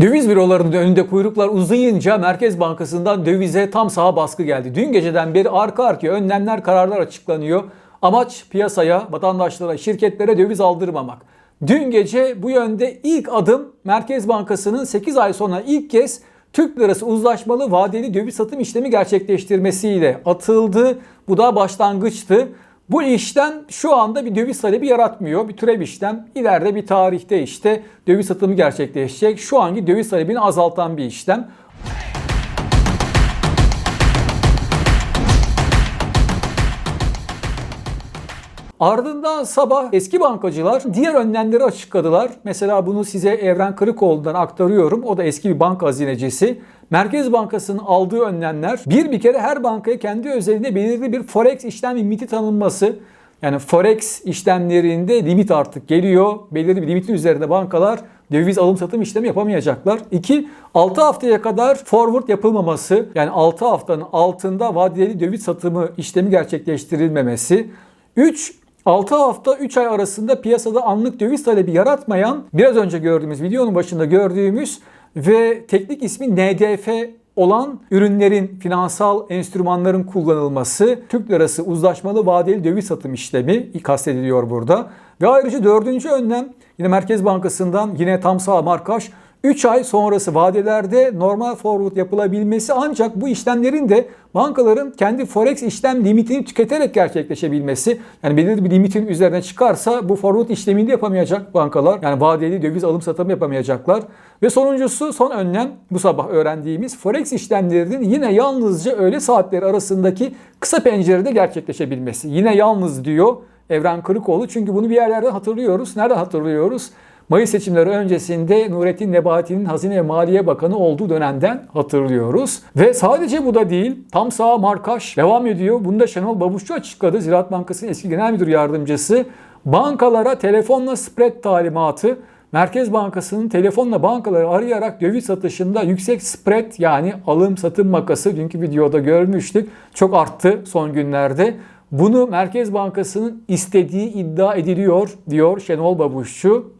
Döviz bürolarının önünde kuyruklar uzayınca Merkez Bankası'ndan dövize tam saha baskı geldi. Dün geceden beri arka arkaya önlemler, kararlar açıklanıyor. Amaç piyasaya, vatandaşlara, şirketlere döviz aldırmamak. Dün gece bu yönde ilk adım Merkez Bankası'nın 8 ay sonra ilk kez Türk lirası uzlaşmalı vadeli döviz satım işlemi gerçekleştirmesiyle atıldı. Bu da başlangıçtı. Bu işlem şu anda bir döviz talebi yaratmıyor. Bir türev işlem. İleride bir tarihte işte döviz satımı gerçekleşecek. Şu anki döviz talebini azaltan bir işlem. Ardından sabah eski bankacılar diğer önlemleri açıkladılar. Mesela bunu size Evren Kırıkoğlu'ndan aktarıyorum. O da eski bir banka hazinecisi. Merkez Bankası'nın aldığı önlemler bir bir kere her bankaya kendi özelinde belirli bir forex işlem limiti tanınması. Yani forex işlemlerinde limit artık geliyor. Belirli bir limitin üzerinde bankalar döviz alım satım işlemi yapamayacaklar. 2. 6 haftaya kadar forward yapılmaması. Yani 6 haftanın altında vadeli döviz satımı işlemi gerçekleştirilmemesi. 3. 6 hafta 3 ay arasında piyasada anlık döviz talebi yaratmayan biraz önce gördüğümüz videonun başında gördüğümüz ve teknik ismi NDF olan ürünlerin, finansal enstrümanların kullanılması, Türk lirası uzlaşmalı vadeli döviz satım işlemi kastediliyor burada. Ve ayrıca dördüncü önlem yine Merkez Bankası'ndan yine tam sağ markaj 3 ay sonrası vadelerde normal forward yapılabilmesi ancak bu işlemlerin de bankaların kendi forex işlem limitini tüketerek gerçekleşebilmesi. Yani belirli bir limitin üzerine çıkarsa bu forward işlemini de yapamayacak bankalar. Yani vadeli döviz alım satım yapamayacaklar. Ve sonuncusu son önlem bu sabah öğrendiğimiz forex işlemlerinin yine yalnızca öğle saatleri arasındaki kısa pencerede gerçekleşebilmesi. Yine yalnız diyor Evren Kırıkoğlu çünkü bunu bir yerlerden hatırlıyoruz. Nereden hatırlıyoruz? Mayıs seçimleri öncesinde Nurettin Nebati'nin Hazine ve Maliye Bakanı olduğu dönemden hatırlıyoruz. Ve sadece bu da değil, tam sağ markaj devam ediyor. Bunu da Şenol Babuşçu açıkladı. Ziraat Bankası'nın eski genel müdür yardımcısı. Bankalara telefonla spread talimatı Merkez Bankası'nın telefonla bankaları arayarak döviz satışında yüksek spread yani alım satım makası dünkü videoda görmüştük. Çok arttı son günlerde. Bunu Merkez Bankası'nın istediği iddia ediliyor diyor Şenol Babuşçu.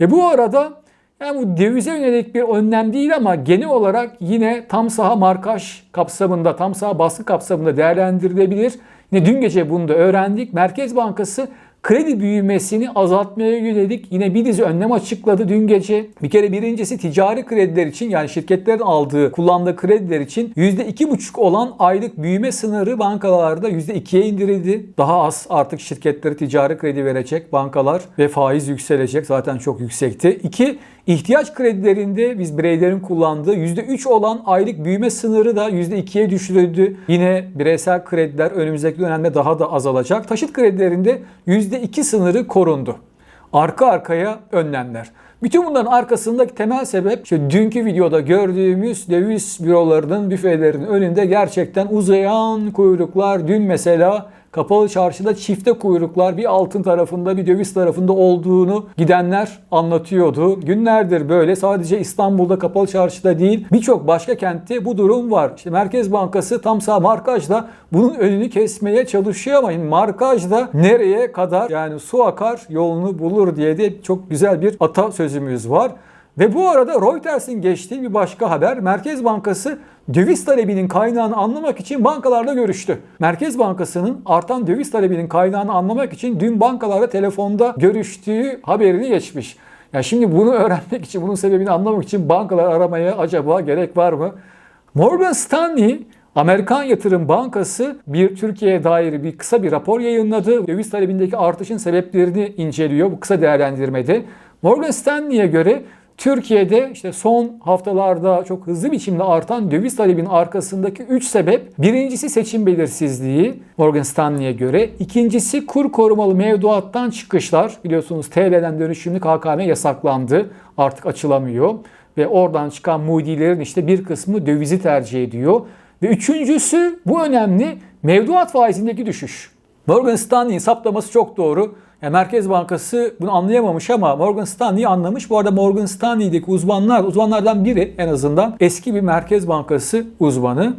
Ve bu arada yani bu dövize yönelik bir önlem değil ama genel olarak yine tam saha markaj kapsamında, tam saha baskı kapsamında değerlendirilebilir. Yine dün gece bunu da öğrendik. Merkez Bankası kredi büyümesini azaltmaya yönelik yine bir dizi önlem açıkladı dün gece. Bir kere birincisi ticari krediler için yani şirketlerin aldığı, kullandığı krediler için %2,5 olan aylık büyüme sınırı bankalarda %2'ye indirildi. Daha az artık şirketlere ticari kredi verecek bankalar ve faiz yükselecek. Zaten çok yüksekti. İki, ihtiyaç kredilerinde biz bireylerin kullandığı %3 olan aylık büyüme sınırı da %2'ye düşürüldü. Yine bireysel krediler önümüzdeki dönemde daha da azalacak. Taşıt kredilerinde %2 sınırı korundu. Arka arkaya önlemler. Bütün bunların arkasındaki temel sebep işte dünkü videoda gördüğümüz döviz bürolarının büfelerinin önünde gerçekten uzayan kuyruklar. Dün mesela Kapalı çarşıda çifte kuyruklar bir altın tarafında bir döviz tarafında olduğunu gidenler anlatıyordu. Günlerdir böyle sadece İstanbul'da kapalı çarşıda değil birçok başka kentte bu durum var. İşte Merkez Bankası tam sağ markajla bunun önünü kesmeye çalışıyor ama markajda nereye kadar yani su akar yolunu bulur diye de çok güzel bir atasözümüz var. Ve bu arada Reuters'in geçtiği bir başka haber Merkez Bankası döviz talebinin kaynağını anlamak için bankalarla görüştü. Merkez Bankası'nın artan döviz talebinin kaynağını anlamak için dün bankalarla telefonda görüştüğü haberini geçmiş. Ya şimdi bunu öğrenmek için, bunun sebebini anlamak için bankalar aramaya acaba gerek var mı? Morgan Stanley Amerikan Yatırım Bankası bir Türkiye'ye dair bir kısa bir rapor yayınladı. Döviz talebindeki artışın sebeplerini inceliyor bu kısa değerlendirmede. Morgan Stanley'e göre Türkiye'de işte son haftalarda çok hızlı biçimde artan döviz talebinin arkasındaki 3 sebep. Birincisi seçim belirsizliği Morgan Stanley'e göre. İkincisi kur korumalı mevduattan çıkışlar. Biliyorsunuz TL'den dönüşümlü KKM yasaklandı. Artık açılamıyor. Ve oradan çıkan mudilerin işte bir kısmı dövizi tercih ediyor. Ve üçüncüsü bu önemli mevduat faizindeki düşüş. Morgan Stanley'in saptaması çok doğru. Yani Merkez Bankası bunu anlayamamış ama Morgan Stanley anlamış. Bu arada Morgan Stanley'deki uzmanlar, uzmanlardan biri en azından eski bir Merkez Bankası uzmanı.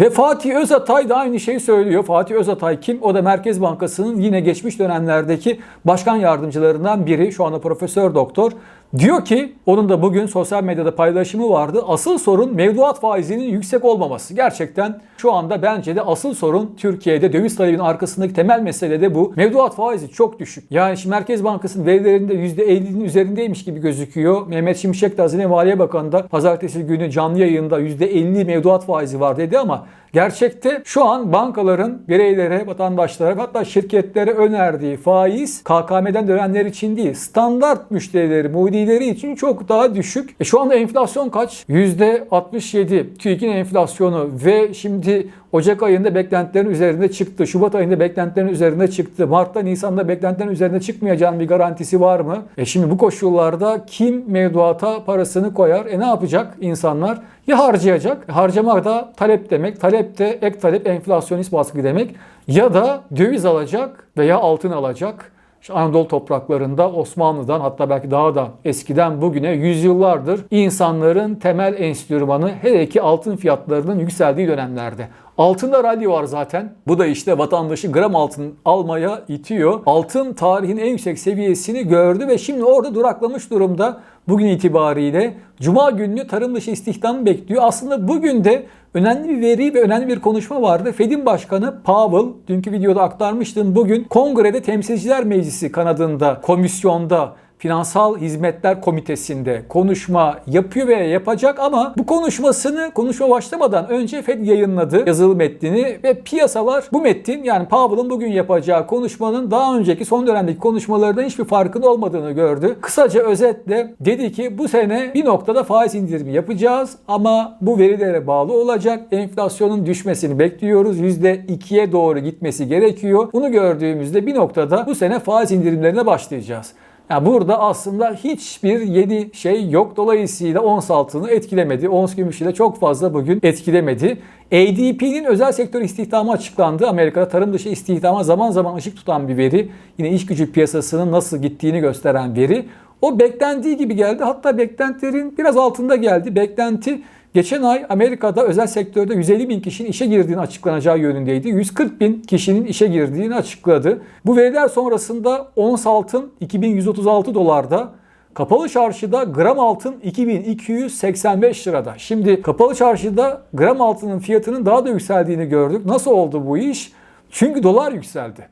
Ve Fatih Özatay da aynı şeyi söylüyor. Fatih Özatay kim? O da Merkez Bankası'nın yine geçmiş dönemlerdeki başkan yardımcılarından biri. Şu anda profesör doktor. Diyor ki onun da bugün sosyal medyada paylaşımı vardı. Asıl sorun mevduat faizinin yüksek olmaması. Gerçekten şu anda bence de asıl sorun Türkiye'de döviz talebinin arkasındaki temel mesele de bu. Mevduat faizi çok düşük. Yani şimdi Merkez Bankası'nın verilerinde %50'nin üzerindeymiş gibi gözüküyor. Mehmet Şimşek de Hazine Maliye Bakanı da pazartesi günü canlı yayında %50 mevduat faizi var dedi ama Gerçekte şu an bankaların bireylere, vatandaşlara hatta şirketlere önerdiği faiz KKM'den dönenler için değil, standart müşterileri, mudileri için çok daha düşük. E şu anda enflasyon kaç? %67. TÜİK'in enflasyonu ve şimdi Ocak ayında beklentilerin üzerinde çıktı. Şubat ayında beklentilerin üzerinde çıktı. Mart'ta, Nisan'da beklentilerin üzerinde çıkmayacağının bir garantisi var mı? E şimdi bu koşullarda kim mevduata parasını koyar? E ne yapacak insanlar? Ya harcayacak. Harcamak da talep demek. Talep de ek talep enflasyonist baskı demek. Ya da döviz alacak veya altın alacak. İşte Anadolu topraklarında Osmanlı'dan hatta belki daha da eskiden bugüne yüzyıllardır insanların temel enstrümanı hele ki altın fiyatlarının yükseldiği dönemlerde. Altında rally var zaten. Bu da işte vatandaşı gram altın almaya itiyor. Altın tarihin en yüksek seviyesini gördü ve şimdi orada duraklamış durumda bugün itibariyle. Cuma günü tarım dışı istihdam bekliyor. Aslında bugün de önemli bir veri ve önemli bir konuşma vardı. Fed'in başkanı Powell, dünkü videoda aktarmıştım. Bugün kongrede temsilciler meclisi kanadında, komisyonda Finansal Hizmetler Komitesi'nde konuşma yapıyor ve yapacak ama bu konuşmasını konuşma başlamadan önce Fed yayınladı yazılı metnini ve piyasalar bu metin yani Powell'ın bugün yapacağı konuşmanın daha önceki son dönemdeki konuşmalarında hiçbir farkın olmadığını gördü. Kısaca özetle dedi ki bu sene bir noktada faiz indirimi yapacağız ama bu verilere bağlı olacak. Enflasyonun düşmesini bekliyoruz. %2'ye doğru gitmesi gerekiyor. Bunu gördüğümüzde bir noktada bu sene faiz indirimlerine başlayacağız. Yani burada aslında hiçbir yeni şey yok. Dolayısıyla ons altını etkilemedi. Ons gümüşü de çok fazla bugün etkilemedi. ADP'nin özel sektör istihdamı açıklandı. Amerika'da tarım dışı istihdama zaman zaman ışık tutan bir veri. Yine iş gücü piyasasının nasıl gittiğini gösteren veri. O beklendiği gibi geldi. Hatta beklentilerin biraz altında geldi. Beklenti Geçen ay Amerika'da özel sektörde 150 bin kişinin işe girdiğini açıklanacağı yönündeydi. 140 bin kişinin işe girdiğini açıkladı. Bu veriler sonrasında ons altın 2136 dolarda, Kapalı çarşıda gram altın 2285 lirada. Şimdi kapalı çarşıda gram altının fiyatının daha da yükseldiğini gördük. Nasıl oldu bu iş? Çünkü dolar yükseldi.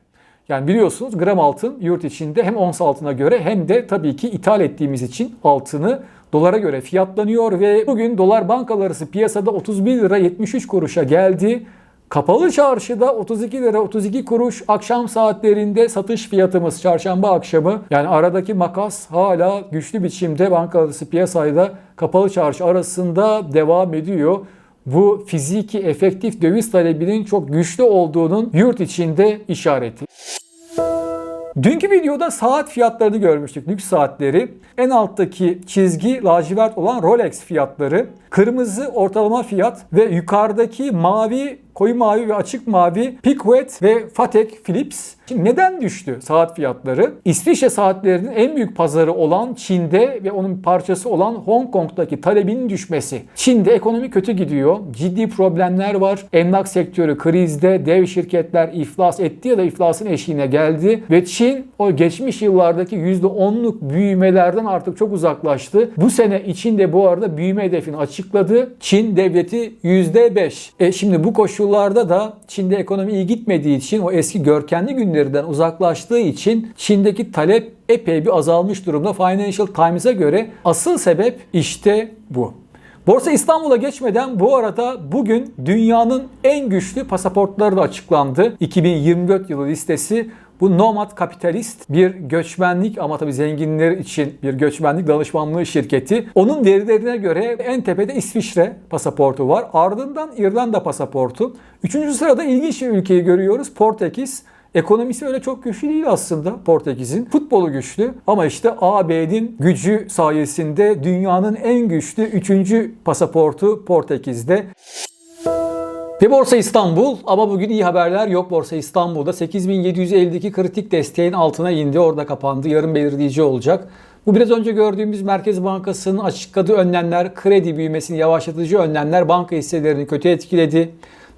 Yani biliyorsunuz gram altın yurt içinde hem ons altına göre hem de tabii ki ithal ettiğimiz için altını dolara göre fiyatlanıyor ve bugün dolar bankalar arası piyasada 31 lira 73 kuruşa geldi. Kapalı çarşıda 32 lira 32 kuruş akşam saatlerinde satış fiyatımız çarşamba akşamı. Yani aradaki makas hala güçlü biçimde banka arası piyasayla kapalı çarşı arasında devam ediyor. Bu fiziki efektif döviz talebinin çok güçlü olduğunun yurt içinde işareti. Dünkü videoda saat fiyatlarını görmüştük. Lüks saatleri. En alttaki çizgi lacivert olan Rolex fiyatları. Kırmızı ortalama fiyat ve yukarıdaki mavi koyu mavi ve açık mavi Pickwet ve Patek Philips. Şimdi neden düştü saat fiyatları? İsviçre saatlerinin en büyük pazarı olan Çin'de ve onun parçası olan Hong Kong'daki talebin düşmesi. Çin'de ekonomi kötü gidiyor. Ciddi problemler var. Emlak sektörü krizde. Dev şirketler iflas etti ya da iflasın eşiğine geldi. Ve Çin o geçmiş yıllardaki %10'luk büyümelerden artık çok uzaklaştı. Bu sene içinde bu arada büyüme hedefini açıkladı. Çin devleti %5. E şimdi bu koşullarda da Çin'de ekonomi iyi gitmediği için o eski görkemli günlerden uzaklaştığı için Çin'deki talep epey bir azalmış durumda. Financial Times'a göre asıl sebep işte bu. Borsa İstanbul'a geçmeden bu arada bugün dünyanın en güçlü pasaportları da açıklandı. 2024 yılı listesi bu nomad kapitalist bir göçmenlik ama tabii zenginler için bir göçmenlik danışmanlığı şirketi. Onun verilerine göre en tepede İsviçre pasaportu var. Ardından İrlanda pasaportu. Üçüncü sırada ilginç bir ülkeyi görüyoruz. Portekiz. Ekonomisi öyle çok güçlü değil aslında Portekiz'in. Futbolu güçlü ama işte AB'nin gücü sayesinde dünyanın en güçlü 3. pasaportu Portekiz'de. Ve Borsa İstanbul ama bugün iyi haberler yok Borsa İstanbul'da 8750'deki kritik desteğin altına indi orada kapandı yarın belirleyici olacak. Bu biraz önce gördüğümüz Merkez Bankası'nın açıkladığı önlemler kredi büyümesini yavaşlatıcı önlemler banka hisselerini kötü etkiledi.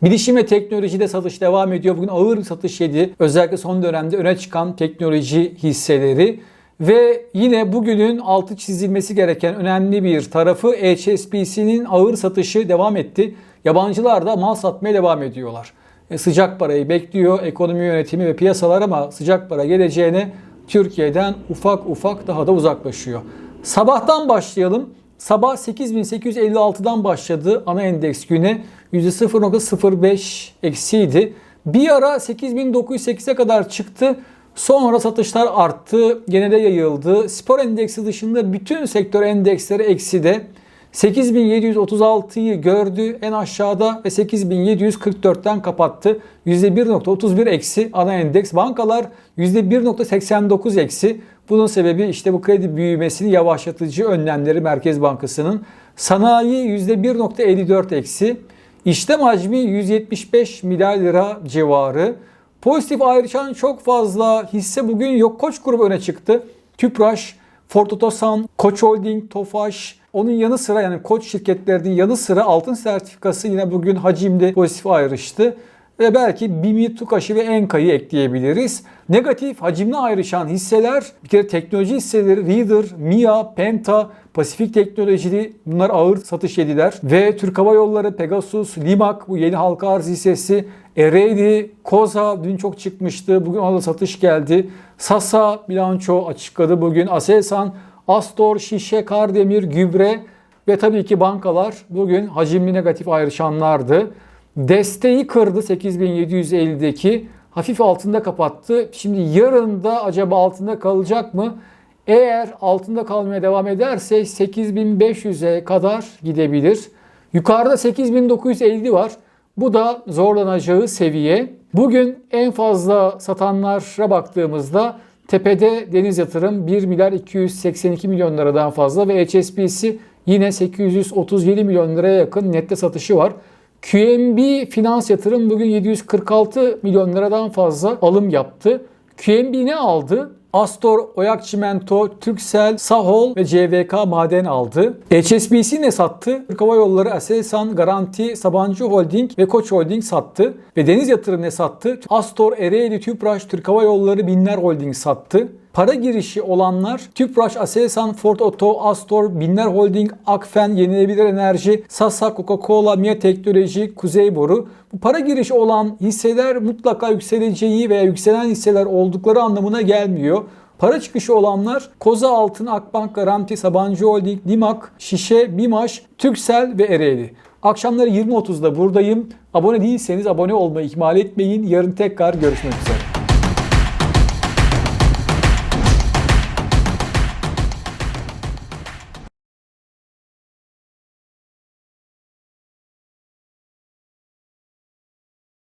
Bilişim ve teknolojide satış devam ediyor. Bugün ağır bir satış yedi. Özellikle son dönemde öne çıkan teknoloji hisseleri Ve yine bugünün altı çizilmesi gereken önemli bir tarafı HSBC'nin ağır satışı devam etti. Yabancılar da mal satmaya devam ediyorlar. E, sıcak parayı bekliyor ekonomi yönetimi ve piyasalar ama sıcak para geleceğine Türkiye'den ufak ufak daha da uzaklaşıyor. Sabahtan başlayalım. Sabah 8856'dan başladı ana endeks güne. %0.05 eksiydi. Bir ara 8908'e kadar çıktı. Sonra satışlar arttı, genele yayıldı. Spor endeksi dışında bütün sektör endeksleri ekside. 8736'yı gördü en aşağıda ve 8744'ten kapattı. %1.31 eksi ana endeks. Bankalar %1.89 eksi. Bunun sebebi işte bu kredi büyümesini yavaşlatıcı önlemleri Merkez Bankası'nın. Sanayi %1.54 eksi. İşlem hacmi 175 milyar lira civarı. Pozitif ayrışan çok fazla hisse bugün yok. Koç grubu öne çıktı. Tüpraş, Ford Koç Holding, Tofaş, onun yanı sıra yani Koç şirketlerinin yanı sıra altın sertifikası yine bugün hacimde pozitif ayrıştı. Ve belki BİM'i, TUKAŞ'ı ve ENKA'yı ekleyebiliriz. Negatif hacimli ayrışan hisseler bir kere teknoloji hisseleri Reader, MIA, Penta, Pasifik Teknolojili bunlar ağır satış yediler. Ve Türk Hava Yolları, Pegasus, Limak bu yeni halka arz hissesi, Ereğli, Koza dün çok çıkmıştı. Bugün ona da satış geldi. Sasa bilanço açıkladı bugün. Aselsan, Astor, Şişe, Kardemir, Gübre ve tabii ki bankalar bugün hacimli negatif ayrışanlardı. Desteği kırdı 8750'deki. Hafif altında kapattı. Şimdi yarın da acaba altında kalacak mı? Eğer altında kalmaya devam ederse 8500'e kadar gidebilir. Yukarıda 8950 var. Bu da zorlanacağı seviye. Bugün en fazla satanlara baktığımızda tepede Deniz Yatırım 1 milyar 282 milyon liradan fazla ve HSBC yine 837 milyon liraya yakın nette satışı var. QNB Finans Yatırım bugün 746 milyon liradan fazla alım yaptı. QNB ne aldı? Astor, Oyak Çimento, Türksel, Sahol ve CVK Maden aldı. HSBC ne sattı? Türk Hava Yolları, Aselsan, Garanti, Sabancı Holding ve Koç Holding sattı. Ve Deniz Yatırım ne sattı? Astor, Ereğli, Tüpraş, Türk Hava Yolları, Binler Holding sattı. Para girişi olanlar Tüpraş, Aselsan, Ford Oto, Astor, Binler Holding, Akfen, Yenilenebilir Enerji, Sasa, Coca-Cola, Mia Teknoloji, Kuzey Boru. Bu para girişi olan hisseler mutlaka yükseleceği veya yükselen hisseler oldukları anlamına gelmiyor. Para çıkışı olanlar Koza Altın, Akbank, Garanti, Sabancı Holding, Limak, Şişe, Bimaş, Türksel ve Ereğli. Akşamları 20.30'da buradayım. Abone değilseniz abone olmayı ihmal etmeyin. Yarın tekrar görüşmek üzere.